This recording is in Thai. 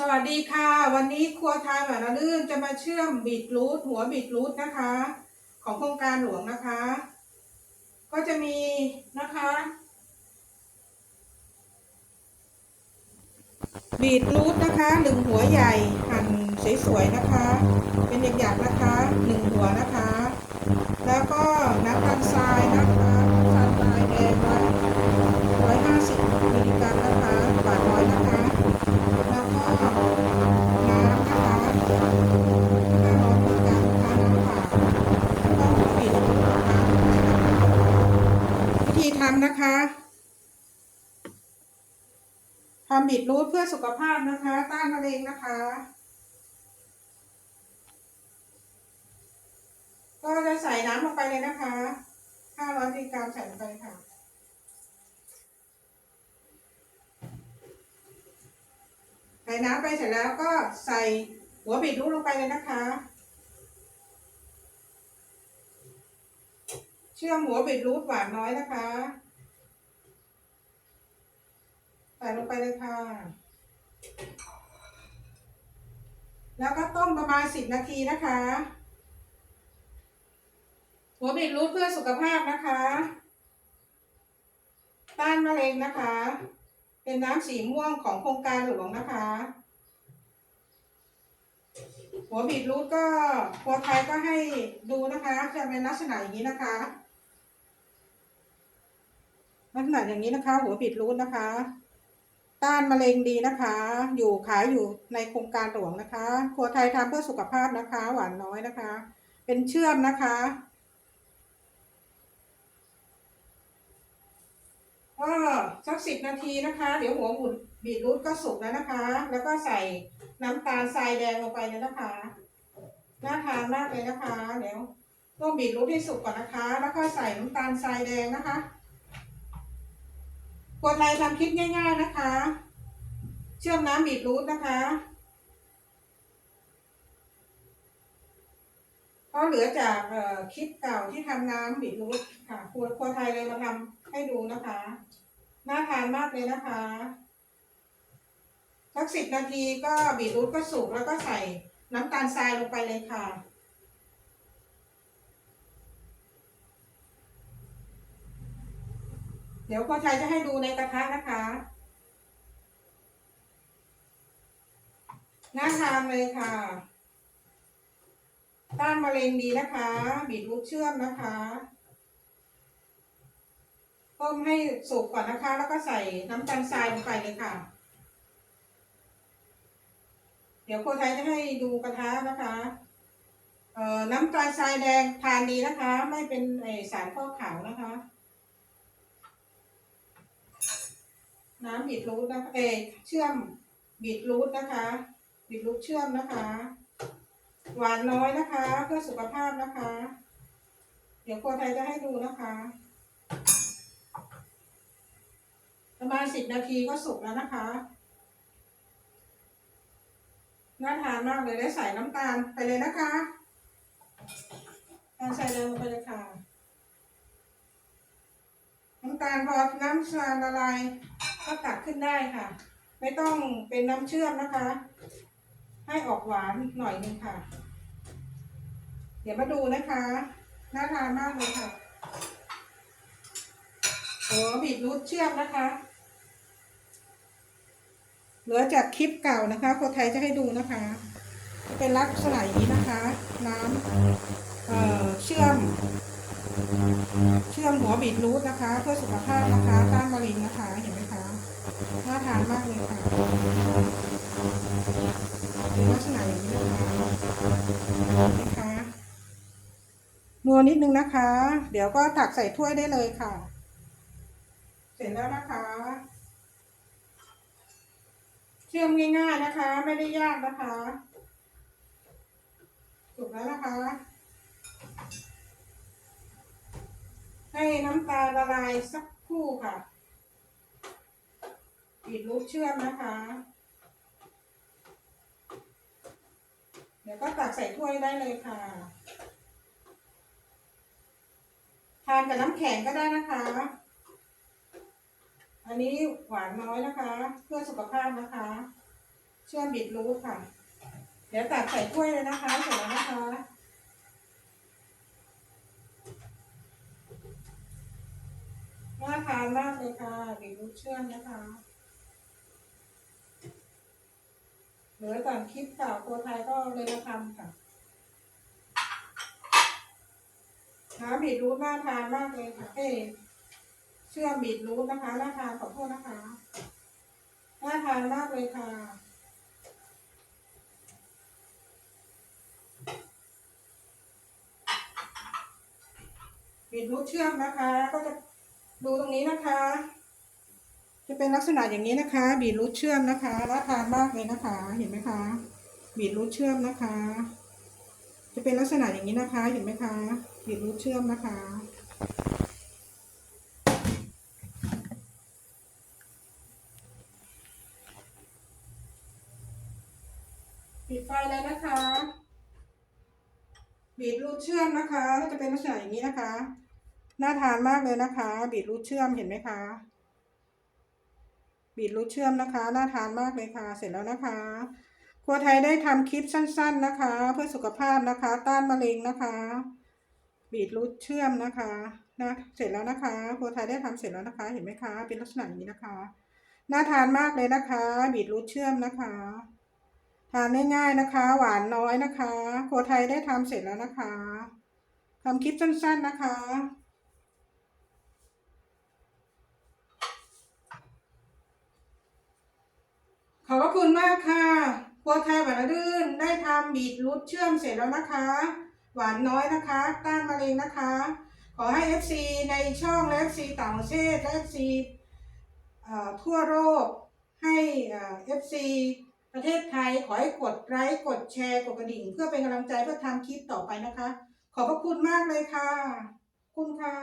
สวัสดีค่ะ วันนี้ครัวไทยหวานละลื่นจะมาเชื่อมบีทรูทหัวบีทรูทนะคะ ของโครงการหลวงนะคะ ก็จะมีนะคะบีทรูทนะคะหนึ่งหัวใหญ่หั่นสวยๆนะคะ เป็นหยักๆนะคะหนึ่งหัวนะคะ แล้วก็น้ำตาลทราย นะคะทำบิดรูทเพื่อสุขภาพนะคะ ต้านมะเร็งนะคะ ก็จะใส่น้ำลงไปเลยนะคะ 500มิลลิกรัมใส่ลงไปค่ะใส่น้ำไปเสร็จแล้วก็ใส่หัวบิดรูทลงไปเลยนะคะ เชื่อมหัวบิดรูทหวานน้อยนะคะ ใส่ลงไปเลยค่ะ แล้วก็ต้มประมาณสิบนาทีนะคะหัวบิดรูทเพื่อสุขภาพนะคะ ต้านมะเร็งนะคะ เป็นน้ำสีม่วงของโครงการหลวงนะคะ หัวบีทรูทก็ครัวไทยก็ให้ดูนะคะ จะเป็นลักษณะอย่างนี้นะคะลักษณะอย่างนี้นะคะ หัวบีทรูทนะคะ ต้านมะเร็งดีนะคะ อยู่ขายอยู่ในโครงการหลวงนะคะ ครัวไทยทำเพื่อสุขภาพนะคะ หวานน้อยนะคะ เป็นเชื่อมนะคะก็สักสิบนาทีนะคะ เดี๋ยวหัวบุดบีทรูทก็สุกแล้วนะคะ แล้วก็ใส่น้ำตาลทรายแดงลงไปเลยนะคะน่าทานมากเลยนะคะเดี๋ยวต้มบีทรูทให้สุกก่อนนะคะ แล้วก็ใส่น้ำตาลทรายแดงนะคะ คนไทยทำคลิปง่าย ๆนะคะ เชื่อมน้ำบีทรูทนะคะเพราะเหลือจากคลิปเก่าที่ทำน้ำบีทรูทค่ะครัวครัวไทยเลยมาทำให้ดูนะคะ น่าทานมากเลยนะคะสักสิบนาทีก็บีทรูทก็สุกแล้วก็ใส่น้ำตาลทรายลงไปเลยค่ะ เดี๋ยวพ่อชัยจะให้ดูในกระทะนะคะ น่าทานเลยค่ะ ต้านมะเร็งดีนะคะ บีทรูทเชื่อมนะคะต้มให้สุกก่อนนะคะ แล้วก็ใส่น้ำตาลทรายลงไปเลยค่ะ เดี๋ยวโคไทยจะให้ดูกระทะนะคะเอ่อน้ำตาลทรายแดงทานดีนะคะ ไม่เป็นไอสารฟอกขาวนะคะ น้ำบีทรูทนะคะเอเชื่อมบีทรูทนะคะบีทรูทเชื่อมนะคะ หวานน้อยนะคะ เพื่อสุขภาพนะคะ เดี๋ยวโคไทยจะให้ดูนะคะ ประมาณสิบนาทีก็สุกแล้วนะคะน่าทานมากเลยได้ใส่น้ำตาลไปเลยนะคะตาลใส่เลยลงไปเลยค่ะน้ำตาลพอน้ำตาลละลาย ก็ตักขึ้นได้ค่ะ ไม่ต้องเป็นน้ำเชื่อมนะคะ ให้ออกหวานหน่อยนึงค่ะ เดี๋ยวมาดูนะคะ น่าทานมากเลยค่ะโอ้บีบรูทเชื่อมนะคะ เหลือจากคลิปเก่านะคะคนไทยจะให้ดูนะคะเป็นลักษณะนี้นะคะ น้ำเอ่อเชื่อม เชื่อมหัวบีทรูทนะคะ เพื่อสุขภาพนะคะต้านมะเร็งนะคะ เห็นไหมคะน่าทานมากเลยค่ะเป็นลักษณะอย่างนี้นะคะนะคะนัวนิดนึงนะคะ เดี๋ยวก็ตักใส่ถ้วยได้เลยค่ะ เสร็จแล้วนะคะ เชื่อมง่ายๆนะคะ ไม่ได้ยากนะคะ ถูกแล้วนะคะ ให้น้ำตาลละลายสักครู่ค่ะบีบรูทเชื่อมนะคะ เดี๋ยวก็ตักใส่ถ้วยได้เลยค่ะ ทานกับน้ำแข็งก็ได้นะคะ อันนี้หวานน้อยนะคะ เพื่อสุขภาพนะคะ เชื่อมบีทรูทค่ะ เดี๋ยวตักใส่ถ้วยเลยนะคะเสร็จแล้วนะคะ น่าทานมากเลยค่ะบีทรูทเชื่อมนะคะเหลือก่อนคลิปเก่าตัวไทยก็เลยมาทำค่ะน้ำบีทรูทน่าทานมากเลยค่ะเอ้เชื่อมบีทรูทนะคะน่าทานขอโทษนะคะน่าทานมากเลยค่ะบีทรูทเชื่อมนะคะก็จะ ดูตรงนี้นะคะ จะเป็นลักษณะอย่างนี้นะคะ บีทรูทเชื่อมนะคะน่าทานมากเลยนะคะ เห็นไหมคะ บีทรูทเชื่อมนะคะ จะเป็นลักษณะอย่างนี้นะคะ เห็นไหมคะ บีทรูทเชื่อมนะคะปิดไฟเลยนะคะ บีทรูทเชื่อมนะคะ ก็จะเป็นลักษณะอย่างนี้นะคะ น่าทานมากเลยนะคะ บีทรูทเชื่อมเห็นไหมคะ บีทรูทเชื่อมนะคะ น่าทานมากเลยค่ะ เสร็จแล้วนะคะ ครัวไทยได้ทำคลิปสั้น ๆนะคะ เพื่อสุขภาพนะคะ ต้านมะเร็งนะคะ บีทรูทเชื่อมนะคะนะเสร็จแล้วนะคะ ครัวไทยได้ทำเสร็จแล้วนะคะ เห็นไหมคะ เป็นลักษณะนี้นะคะ น่าทานมากเลยนะคะ บีทรูทเชื่อมนะคะทานง่ายๆนะคะ หวานน้อยนะคะ ครัวไทยได้ทำเสร็จแล้วนะคะทำคลิปสั้นๆนะคะ ขอบพระคุณมากค่ะครัวไทยหวานรื่นได้ทำบีทรูทเชื่อมเสร็จแล้วนะคะ หวานน้อยนะคะ ต้านมะเร็งนะคะ ขอให้ FC ในช่องและ FC ต่างประเทศและ FC เอ่อทั่วโลกให้เอ่อ FC ประเทศไทยขอให้กดไลค์กดแชร์กดกระดิ่ง เพื่อเป็นกำลังใจเพื่อทำคลิปต่อไปนะคะ ขอบพระคุณมากเลยค่ะ คุณค่ะ